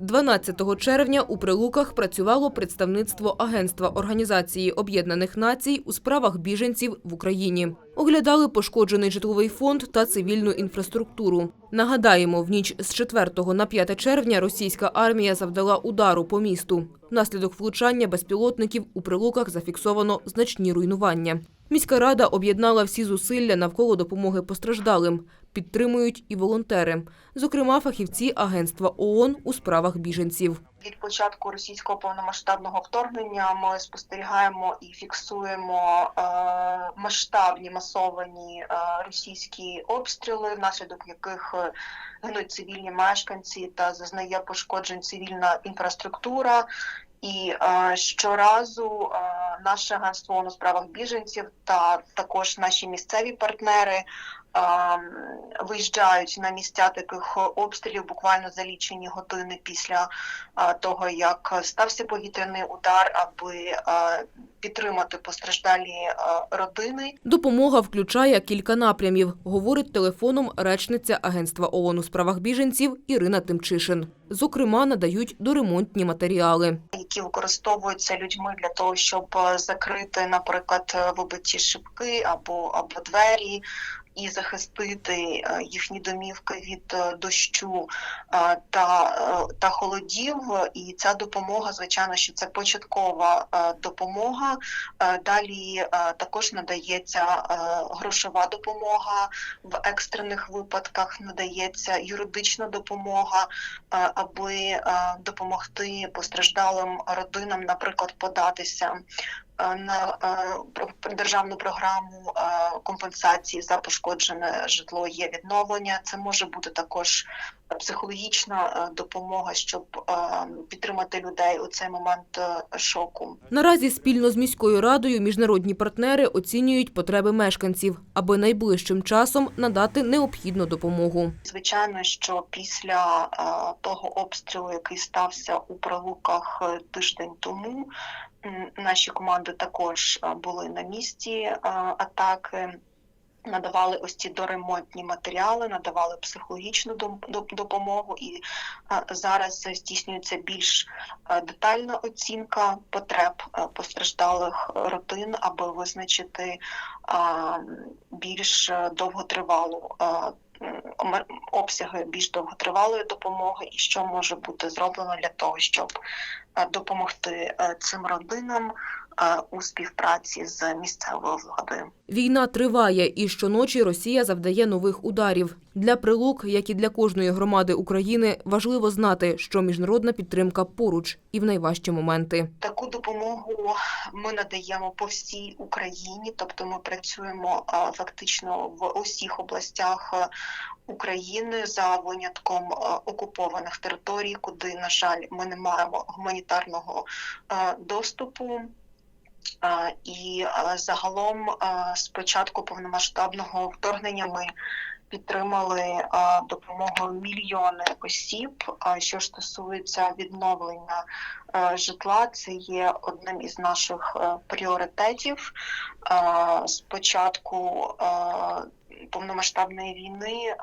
12 червня у Прилуках працювало представництво Агентства Організації Об'єднаних Націй у справах біженців в Україні. Оглядали пошкоджений житловий фонд та цивільну інфраструктуру. Нагадаємо, в ніч з 4 на 5 червня російська армія завдала удару по місту. Внаслідок влучання безпілотників у Прилуках зафіксовано значні руйнування. Міська рада об'єднала всі зусилля навколо допомоги постраждалим. Підтримують і волонтери, зокрема фахівці Агентства ООН у справах біженців. Від початку російського повномасштабного вторгнення ми спостерігаємо і фіксуємо е, масштабні масовані е, російські обстріли, внаслідок яких е, гинуть цивільні мешканці та зазнає пошкоджень цивільна інфраструктура. І е, щоразу е, наше агентство у справах біженців та також наші місцеві партнери е, виїжджають на місця таких обстрілів буквально за лічені години після е, того, як стався повітряний удар, аби е, підтримати постраждалі е, родини. Допомога включає кілька напрямів, говорить телефоном речниця Агентства ООН у справах біженців Ірина Тимчишин. Зокрема, надають доремонтні матеріали. які використовуються людьми для того, щоб е, закрити, наприклад, е, вибиті шибки або або двері. І захистити е, їхні домівки від е, дощу е, та, та холодів. І ця допомога, звичайно, що це початкова допомога. Далі також надається грошова допомога в екстрених випадках, надається юридична допомога, аби допомогти постраждалим родинам, наприклад, податися на державну програму компенсації за пошкоджене житло. Є відновлення. Це може бути також психологічна е, допомога, щоб е, підтримати людей у цей момент е, шоку. Наразі спільно з міською радою міжнародні партнери оцінюють потреби мешканців, аби найближчим часом надати необхідну допомогу. Звичайно, що після е, того обстрілу, який стався у прилуках е, тиждень тому, наші команди також е, були на місці е, атаки. Надавали ось ці доремонтні матеріали, надавали психологічну допомогу, і зараз здійснюється більш е, детальна оцінка потреб е, постраждалих родин, аби визначити більш е, довготривалу обсяги більш довготривалої допомоги і що може бути зроблено для того, щоб е, допомогти е, цим родинам е, у співпраці з місцевою владою. Війна триває, і щоночі Росія завдає нових ударів. Для прилук, як і для кожної громади України, важливо знати, що міжнародна підтримка поруч і в найважчі моменти. Таку допомогу ми надаємо по всій Україні, тобто ми працюємо фактично в усіх областях а, України за винятком окупованих територій, куди, на жаль, ми не маємо гуманітарного доступу. І загалом з початку повномасштабного вторгнення ми підтримали а, допомогою мільйони осіб. Що ж стосується відновлення е, житла, це є одним із наших е, пріоритетів. Е, З початку е, повномасштабної війни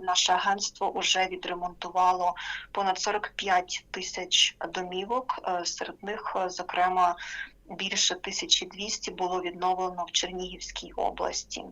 наше агентство вже відремонтувало понад 45 тисяч домівок. Е, Серед них, е, зокрема, більше 1200 було відновлено в Чернігівській області.